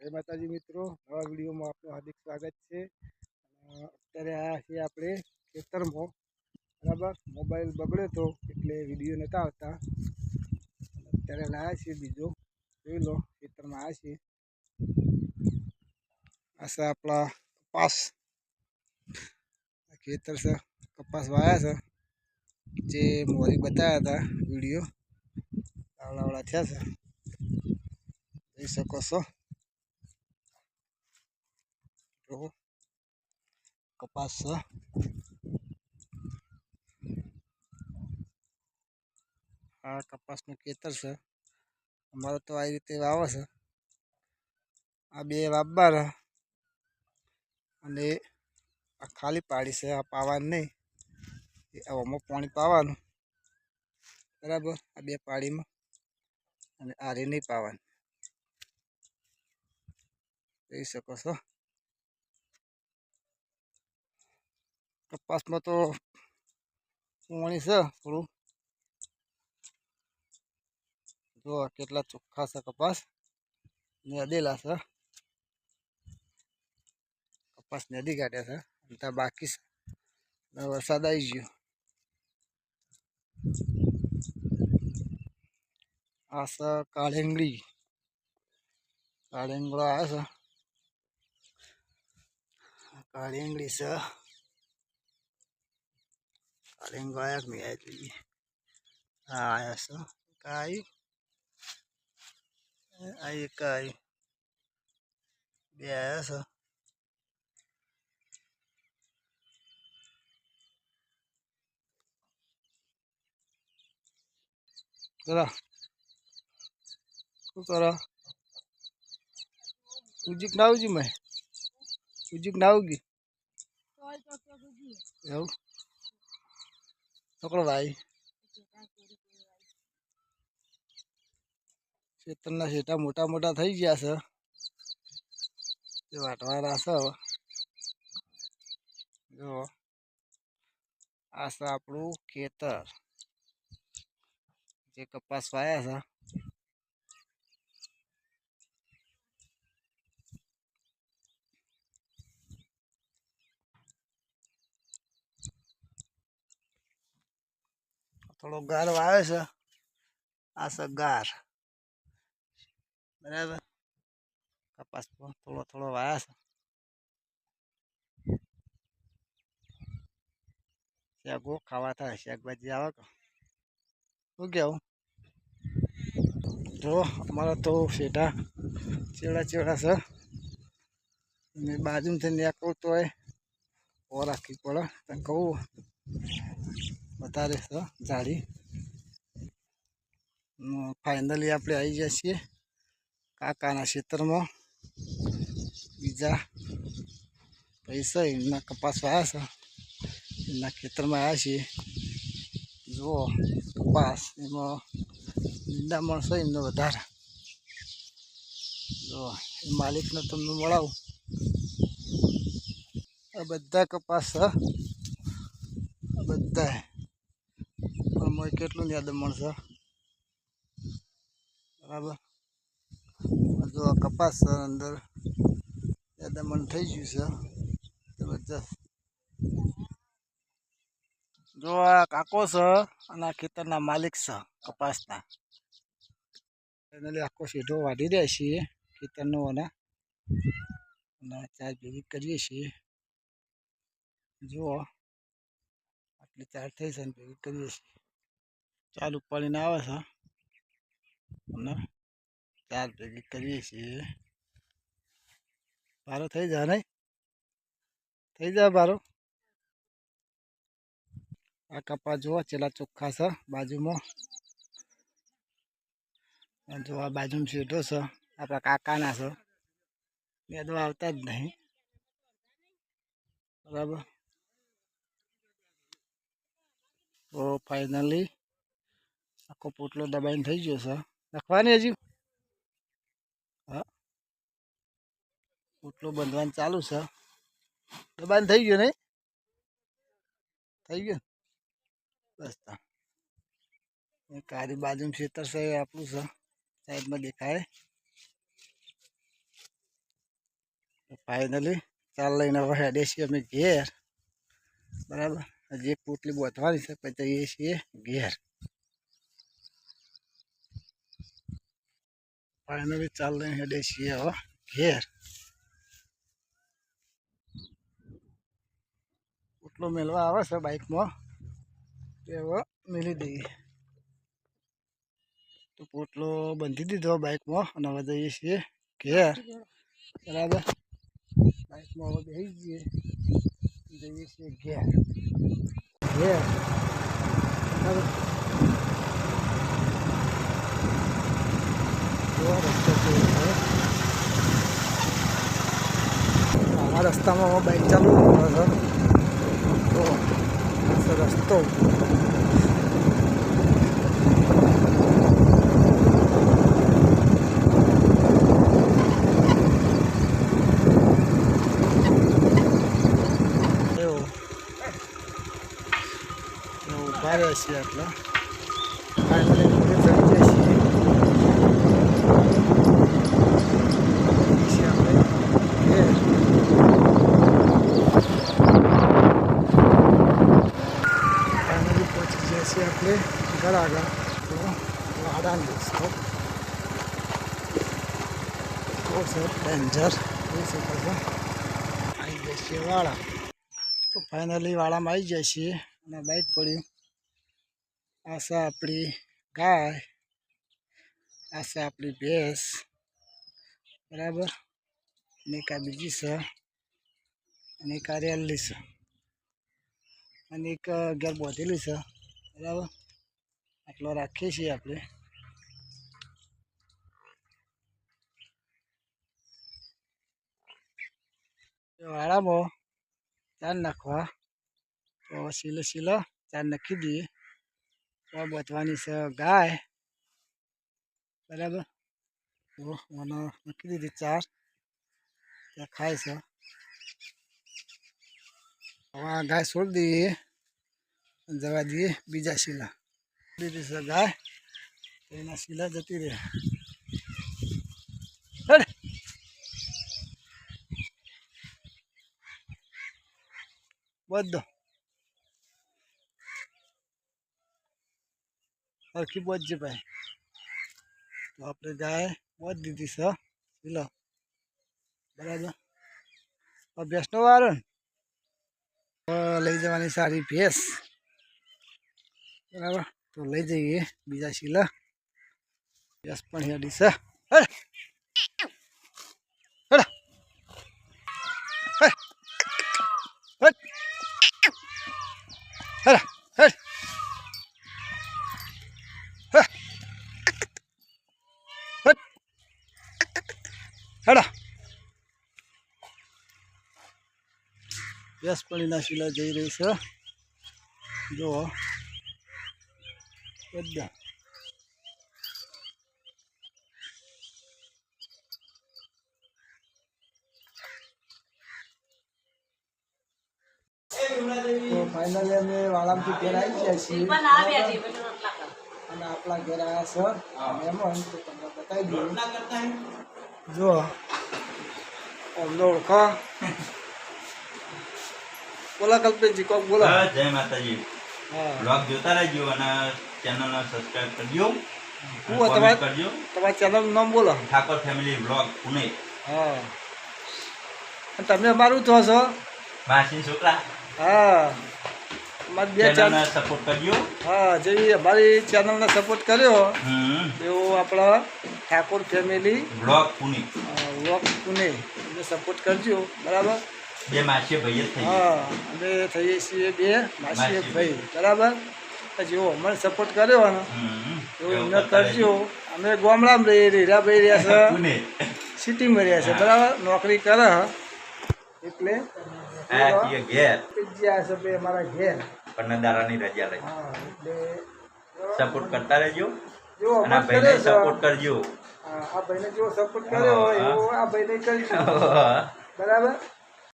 જય માતાજી મિત્રો, નવા વિડીયોમાં આપનું હાર્દિક સ્વાગત છે. અત્યારે આવ્યા છીએ આપણે ખેતરમાં, બરાબર? મોબાઈલ બગડ્યો હતો એટલે વીડિયો નહોતા આવતા. અત્યારે લાવ્યા છીએ બીજો. જોઈ લો, ખેતરમાં આવ્યા છીએ આ છે આપણા કપાસ. ખેતર છે, કપાસ વાયા છે. જે મોરી બતાવ્યા હતા વીડિયો. આવડાવડા થયા છે. જોઈ શકો છો. જો કપાસ આ કપાસનું ખેતર છે અમારે તો આવી રીતે વાવે છે આ બે વાબર અને આ ખાલી પાડી છે આ પાવાનું નહીં આમાં પાણી પાવાનું બરાબર આ બે પાડીમાં અને આરે નહીં પાવાનું જોઈ શકો છો કપાસમાં તો પાણી છે થોડું જો આ કેટલા ચોખ્ખા છે કપાસ નદેલા છે કપાસ નદી કાઢ્યા છે અને ત્યાં બાકી છે અને વરસાદ આવી ગયો આ છે કાળેંગળી કાળેંગળો આવે છે આ કાળેંગળી છે કાળેંગળો આવ્યા કે નહીં આવ્યા જોઈએ હા આવ્યા છે કાઈ આ એક આવી બે આવ્યા છે જરા શું કરો પકડો ભાઈ. ખેતરના શેટા મોટા મોટા થઈ ગયા છે. તે વાટવાના છે જો, આ છે આપણું ખેતર. જે કપાસ વાયા છે. થોડો ગાર વાવે છે. આ છે ગાર. બરાબર? કપાસ થોડો થોડો વાયા છે. શેગો ખાવા થાય શાકભાજી આવે કે? શું કેવું? જો, અમારા તો શેઠા ચેડા ચેડા છે. ને બાજુમાંથી નીકળતો હોય ઓ રાખવી પડે. તને કહું? વધારે છે જાળી ફાઇનલી આપણે આવી ગયા છીએ કાકાના ક્ષેત્રમાં. બીજા પૈસા એમના કપાસ વાયા છે. એમના ખેતરમાં આવ્યા છીએ. જુઓ, કપાસ, એમાં નિંદામણ છે એમને વધારે. જો એ માલિકને તમને મળાવું. આ બધા કપાસ બધા. મને કેટલું યાદ મળશે? બરાબર? જો આ કપાસ છે અંદર દમણ થઈ ગયું છે. જબરજસ્ત. જો આ કાકો છે અને આ ખેતરના માલિક છે કપાસના. ફાઇનલી આખો સીધો વાઢી રહ્યા છીએ ખેતરનો અને અને ચાર ભેગી કરીએ છીએ. જુઓ, આટલી ચાર થઈ છે ભેગી કરીએ છીએ. ચાર પાડીને આવે છે. અને ચાર ભેગી કરીએ છીએ. બારો થઈ જા નહીં? થઈ જાય બારો આ કપા જુઓ ચેલા ચોખ્ખા છે બાજુમાં. જોવા જો બાજુમાં સીટો છે. આપણા કાકાના છે. બે તો આવતા જ નહીં. બરાબર. તો ફાઇનલી આખો પોટલો દબાઈને થઈ ગયો છે. લખવાની હજી? હા. પોટલો બંધવાનું ચાલુ છે. દબાઈને થઈ ગયો નહીં? થઈ ગયો બસ એ કારી બાજુ ખેતર છે એ આપણું છે. સાઈડમાં દેખાય. ફાઇનલી ચાલ લઈને હવે હેડે છીએ અમે ઘેર. બરાબર? હજી એક પોટલી બોતવાની છે પછી જઈએ છીએ ઘેર. ફાઇનલી ચાલ લઈને હેડે છીએ હવે ઘેર. એટલો મેળવા આવે છે બાઇકમાં તે હવે મેળી દઈએ. તો પોટલો બાંધી દીધો બાઇકમાં અને હવે જઈએ છીએ ઘેર. બરાબર? બાઇકમાં હવે બેસી જઈએ. જઈએ છીએ ઘેર. ઘેર. બરાબર? આવા રસ્તામાં હવે બાઇક ચાલુ કરે છે તો આ છે રસ્તો એવો એવો ઊભા રહે છે આટલા ફાઇનલી ઘરે ચડી જાય છીએ છીએ આપણે ઘેર. ફાઇનલી પહોંચી ગયા છીએ આપણે બહુ છે ડેન્જર જોઈ શકો છો આવી ગયા છીએ વાળા તો ફાઇનલી વાળામાં આવી જાય છે અને બાઇક પડ્યું આ છે આપણી ગાય આ છે આપણી ભેંસ બરાબર અને આ બીજી છે અને આ રેલી છે અને એક ઘેર બોધેલી છે બરાબર આટલો રાખીએ છીએ આપણે. વાળામાં ચાર નાખવા. તો સીલો સીલો ચાર નાખી દઈએ. તો બચવાની છે ગાય. બરાબર? તો મને નાખી દીધી ચાર. ત્યાં ખાય છે. હવે ગાય છોડી દઈએ જવા દઈએ બીજા શીલા. દીધી છે ગાય એના શીલા જતી રહે. હેડ. બધો. સરખી બોધજે ભાઈ. તો આપણે ગાય બોધ દીધી છે શીલો. બરાબર. ભેંસનો વારો લઈ જવાની સારી ભેંસ. બરાબર. તો લઈ જઈએ બીજા શીલા યસ પણ હેડી છે ગેસ પડીના શીલા જઈ રહી છે જુઓ બધા તો ફાઇનલી અમે વાળામથી ઘેર આવી ગયા છીએ અને આપણા ઘેર આવ્યા છે મહેમાન તો તમને બતાવી દઈએ જો અમને ઓળખો બોલા કલ્પેશજી કોક બોલો હા, જય માતાજી હા બ્લોગ જોતા રહેજો અને ચેનલને સબસ્ક્રાઇબ કરજો. હું તમારે- કરજો. તમારા ચેનલનું નામ બોલો. Thakor family blog Pune. હા. તમે અમારું છો છો માસી છોકરા. હા. અમારી બે ચેનલ સપોર્ટ કરજો. હા જેવી અમારી ચેનલને સપોર્ટ કર્યો એવો આપણા Thakor family blog Pune. Walk Pune. Support કરજો. બરાબર? બે માસીઓ ભાઈ જ થઈ હા અમે થઈએ છીએ બે માસી માસી ભાઈ. બરાબર? જેવો અમને સપોર્ટ કર્યો ને એવું એમને કરજો. અમે ગામડામાં રહીએ રીરા ભાઈ રહ્યા. છે. સિટીમાં રહ્યા છે. બરાબર? નોકરી કરે એટલે ઘેર. જ્યાં છે ભાઈ અમારા ઘેર. પણ દારાની રજા લઈ. સપોર્ટ કરતા રહેજો. અને ભાઈને સપોર્ટ કરજો. આ ભાઈને જેવો સપોર્ટ કર્યો હોય એવો આ ભાઈને કરજો બરાબર?